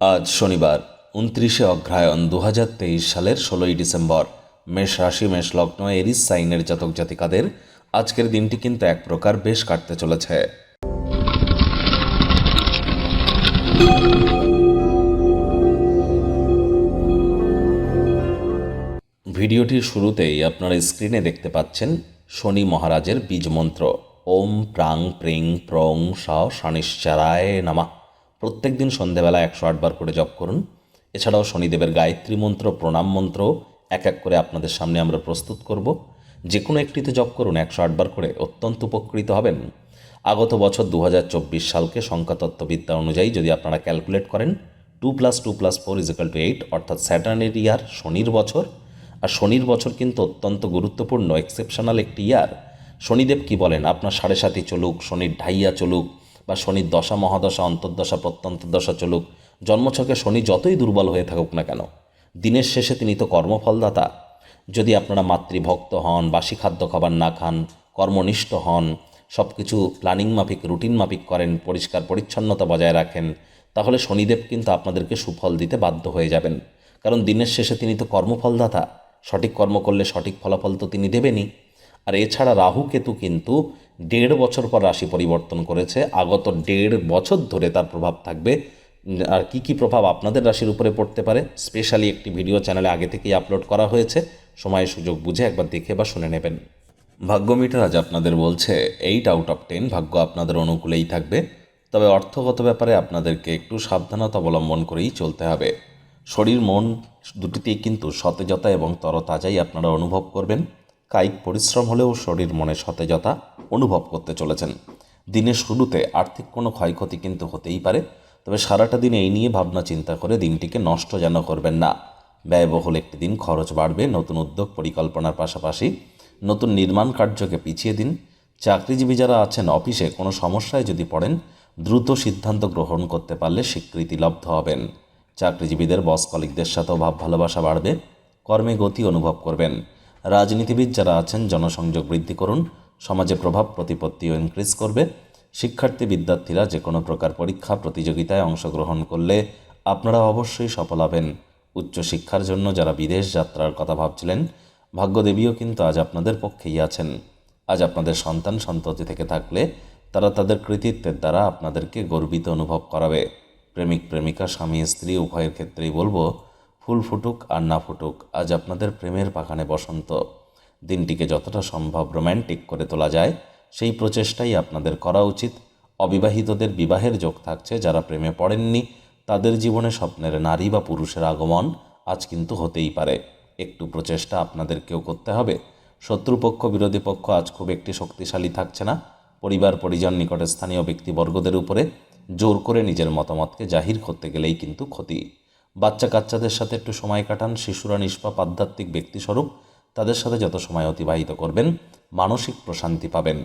আজ শনিবার, উনত্রিশে অগ্রহায়ণ দু সালের ষোলোই ডিসেম্বর। মেষ রাশি, মেষ লগ্ন এরিস সাইনের জাতক জাতিকাদের আজকের দিনটি কিন্তু এক প্রকার বেশ কাটতে চলেছে। ভিডিওটির শুরুতেই আপনারা স্ক্রিনে দেখতে পাচ্ছেন শনি মহারাজের বীজ মন্ত্র। ওম প্রাং প্রিং প্রং স শনিশ্চারায় নামা। প্রত্যেক দিন সন্ধেবেলা একশো আটবার করে জপ করুন। এছাড়াও শনিদেবের গায়ত্রী মন্ত্র, প্রণাম মন্ত্র এক এক করে আপনাদের সামনে আমরা প্রস্তুত করব। যে কোনো একটিতে জপ করুন, একশো আটবার করে অত্যন্ত উপকৃত হবেন। আগত বছর দু হাজার চব্বিশ সালকে সংখ্যাতত্ত্ববিদ্যা অনুযায়ী যদি আপনারা ক্যালকুলেট করেন, two plus two plus four equal to eight, অর্থাৎ স্যাটার্নের ইয়ার, শনির বছর। আর শনির বছর কিন্তু অত্যন্ত গুরুত্বপূর্ণ এক্সেপশনাল একটি ইয়ার। শনিদেব কি বলেন? আপনার সাড়ে সাতি চলুক, শনির ঢাইয়া চলুক বা শনির দশা, মহাদশা, অন্তর্দশা, প্রত্যন্তদশা চলুক, জন্মছকে শনি যতই দুর্বল হয়ে থাকুক না কেন, দিনের শেষে তিনি তো কর্মফলদাতা। যদি আপনারা মাতৃভক্ত হন, বাসি খাদ্য খাবার না খান, কর্মনিষ্ঠ হন সব কিছু প্ল্যানিং মাফিক, রুটিন মাফিক করেন, পরিষ্কার পরিচ্ছন্নতা বজায় রাখেন, তাহলে শনিদেব কিন্তু আপনাদেরকে সুফল দিতে বাধ্য হয়ে যাবেন। কারণ দিনের শেষে তিনি তো কর্মফলদাতা, সঠিক কর্ম করলে সঠিক ফলাফল তো তিনি দেবেনই। আর এছাড়া রাহু কেতু কিন্তু দেড় বছর পর রাশি পরিবর্তন করেছে। আগত দেড় বছর ধরে তার প্রভাব থাকবে। আর কি কি প্রভাব আপনাদের রাশির উপরে পড়তে পারে, স্পেশালি একটি ভিডিও চ্যানেলে আগে থেকেই আপলোড করা হয়েছে। সময় সুযোগ বুঝে একবার দেখে বা শুনে নেবেন। ভাগ্য মিটার আজ আপনাদের বলছে, এইট আউট অফ টেন ভাগ্য আপনাদের অনুকূলেই থাকবে। তবে অর্থগত ব্যাপারে আপনাদেরকে একটু সাবধানতা অবলম্বন করেই চলতে হবে। শরীর, মন দুটিতেই কিন্তু সতেজতা এবং তরতাজাই আপনারা অনুভব করবেন। কায়িক পরিশ্রম হলেও শরীর মনে সতেজতা অনুভব করতে চলেছেন। দিনের শুরুতে আর্থিক কোনো ক্ষয়ক্ষতি কিন্তু হতেই পারে, তবে সারাটা দিন এই নিয়ে ভাবনা চিন্তা করে দিনটিকে নষ্ট যেন করবেন না। ব্যয়বহুল একটি দিন খরচ বাড়বে, নতুন উদ্যোগ পরিকল্পনার পাশাপাশি নতুন নির্মাণ কার্যকে পিছিয়ে দিন। চাকরিজীবী যারা আছেন অফিসে কোনো সমস্যায় যদি পড়েন, দ্রুত সিদ্ধান্ত গ্রহণ করতে পারলে স্বীকৃতি লব্ধ হবেন। চাকরিজীবীদের বস কলিকদের সাথেও ভাব ভালোবাসা বাড়বে, কর্মে গতি অনুভব করবেন। রাজনীতিবিদ যারা আছেন, জনসংযোগ বৃদ্ধি করুন, সমাজে প্রভাব প্রতিপত্তিও ইনক্রিজ করবে। শিক্ষার্থী, বিদ্যার্থীরা যে কোনো প্রকার পরীক্ষা, প্রতিযোগিতায় অংশগ্রহণ করলে আপনারা অবশ্যই সফল হবেন। উচ্চশিক্ষার জন্য যারা বিদেশ যাত্রার কথা ভাবছিলেন, ভাগ্যদেবীও কিন্তু আজ আপনাদের পক্ষেই আছেন। আজ আপনাদের সন্তান সন্ততি থেকে থাকলে তারা তাদের কৃতিত্বের দ্বারা আপনাদেরকে গর্বিত অনুভব করাবে। প্রেমিক, প্রেমিকা, স্বামী, স্ত্রী, উভয়ের ক্ষেত্রেই বলব ফুল ফুটুক আর না ফুটুক, আজ আপনাদের প্রেমের পাখানে বসন্ত। দিনটিকে যতটা সম্ভব রোম্যান্টিক করে তোলা যায়, সেই প্রচেষ্টাই আপনাদের করা উচিত। অবিবাহিতদের বিবাহের যোগ থাকছে, যারা প্রেমে পড়েননি, তাদের জীবনে স্বপ্নের নারী বা পুরুষের আগমন আজ কিন্তু হতেই পারে। একটু প্রচেষ্টা আপনাদেরকেও করতে হবে। শত্রুপক্ষ, বিরোধী পক্ষ আজ খুব একটি শক্তিশালী থাকছে না। পরিবার, পরিজন নিকটে স্থানীয় ব্যক্তিবর্গদের উপরে জোর করে নিজের মতামতকে জাহির করতে গেলেই কিন্তু ক্ষতি। বাচ্চা কাচ্চাদের সাথে একটু সময় কাটান, শিশুরা নিষ্পাপ, আধ্যাত্মিক ব্যক্তিস্বরূপ, তাদের সাথে যত সময় অতিবাহিত করবেন, মানসিক প্রশান্তি পাবেন।